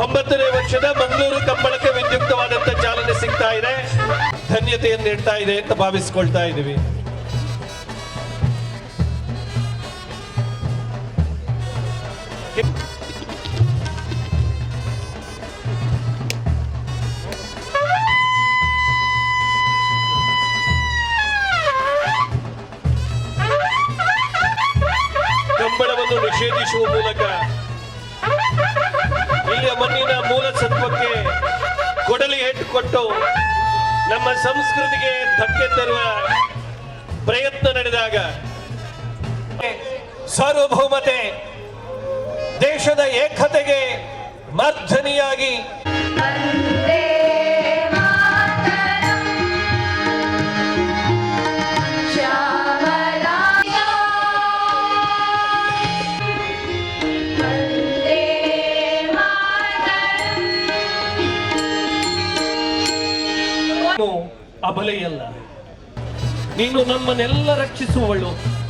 ಒಂಬತ್ತನೇ ವರ್ಷದ ಮಂಗಳೂರು ಕಂಬಳಕ್ಕೆ ವಿದ್ಯುಕ್ತವಾದಂತ ಚಾಲನೆ ಸಿಗ್ತಾ ಇದೆ. ಧನ್ಯತೆಯನ್ನು ನೀಡ್ತಾ ಇದೆ ಅಂತ ಭಾವಿಸ್ಕೊಳ್ತಾ ಇದ್ದೀವಿ. ಕಂಬಳವನ್ನು ನಿಷೇಧಿಸುವ ಮೂಲಕ ಕೊಟ್ಟು ನಮ್ಮ ಸಂಸ್ಕೃತಿಗೆ ಧಕ್ಕೆ ತರುವ ಪ್ರಯತ್ನ ನಡೆದಾಗ ಸಾರ್ವಭೌಮತೆ ದೇಶದ ಏಕತೆಗೆ ಮಾರ್ಧನಿಯಾಗಿ ಅಬಲೆಯಲ್ಲ. ನೀನು ನಮ್ಮನ್ನೆಲ್ಲ ರಕ್ಷಿಸುವವಳು